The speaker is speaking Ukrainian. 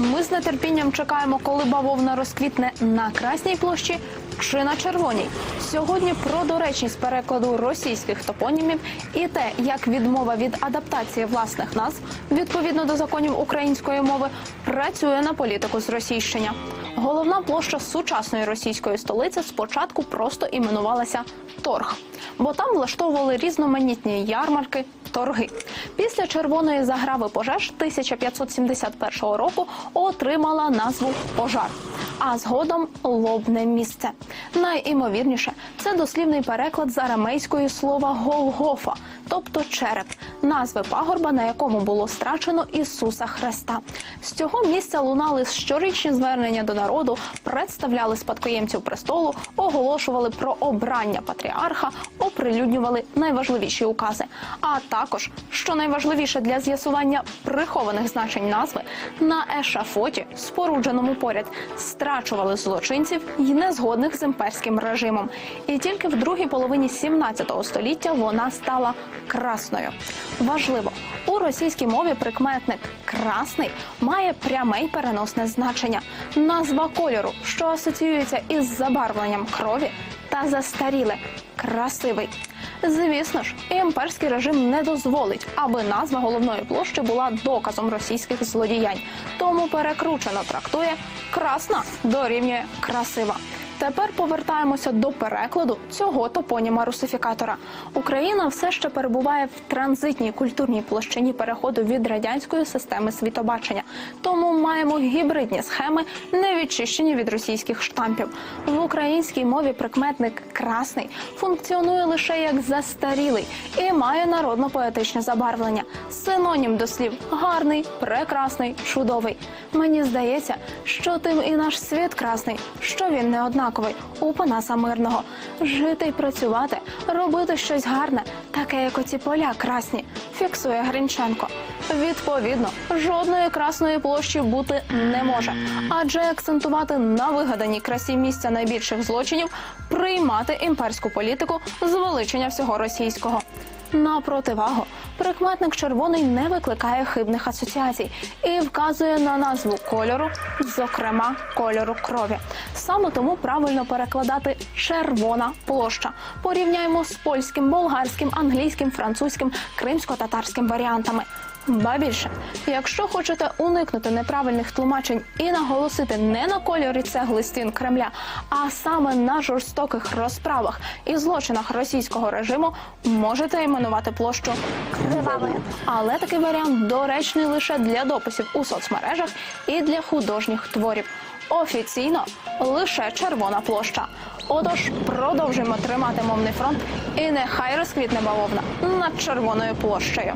Ми з нетерпінням чекаємо, коли бавовна розквітне на красній площі чи на червоній. Сьогодні про доречність перекладу російських топонімів і те, як відмова від адаптації власних назв відповідно до законів української мови працює на політику зросійщення. Головна площа сучасної російської столиці спочатку просто іменувалася Торг, бо там влаштовували різноманітні ярмарки, торги. Після червоної заграви пожеж 1571 року отримала назву пожар, а згодом лобне місце. Найімовірніше, це дослівний переклад з арамейської слова Голгофа, тобто череп, назви пагорба, на якому було страчено Ісуса Христа. З цього місця лунали щорічні звернення до народу, представляли спадкоємців престолу, оголошували про обрання патріарха, оприлюднювали найважливіші укази. А також, що найважливіше для з'ясування прихованих значень назви, на ешафоті, спорудженому поряд, страчували злочинців і незгодних з імперським режимом. І тільки в другій половині 17 століття вона стала красною. Важливо, у російській мові прикметник красний має пряме й переносне значення. Назва кольору, що асоціюється із забарвленням крові, та застаріле красивий. Звісно ж, імперський режим не дозволить, аби назва головної площі була доказом російських злодіянь. Тому перекручено трактує красна дорівнює красива. Тепер повертаємося до перекладу цього топоніма русифікатора. Україна все ще перебуває в транзитній культурній площині переходу від радянської системи світобачення. Тому маємо гібридні схеми, не відчищені від російських штампів. В українській мові прикметник красний функціонує лише як застарілий і має народно-поетичне забарвлення. Синонім до слів гарний, прекрасний, чудовий. Мені здається, що тим і наш світ красний, що він не однаковий у Панаса Мирного. Жити й працювати, робити щось гарне, таке як оці поля красні, фіксує Гринченко. Відповідно, жодної красної площі бути не може, адже акцентувати на вигаданій красі місця найбільших злочинів, приймати імперську політику звеличення всього російського. На противагу, прикметник червоний не викликає хибних асоціацій і вказує на назву кольору, зокрема кольору крові. Саме тому правильно перекладати червона площа. Порівняємо з польським, болгарським, англійським, французьким, кримсько-татарським варіантами. Ба більше, якщо хочете уникнути неправильних тлумачень і наголосити не на кольорі цегли стін Кремля, а саме на жорстоких розправах і злочинах російського режиму, можете іменувати площу кривавою. Але такий варіант доречний лише для дописів у соцмережах і для художніх творів. Офіційно лише червона площа. Отож, продовжуємо тримати мовний фронт, і нехай розквітне бавовна над червоною площею.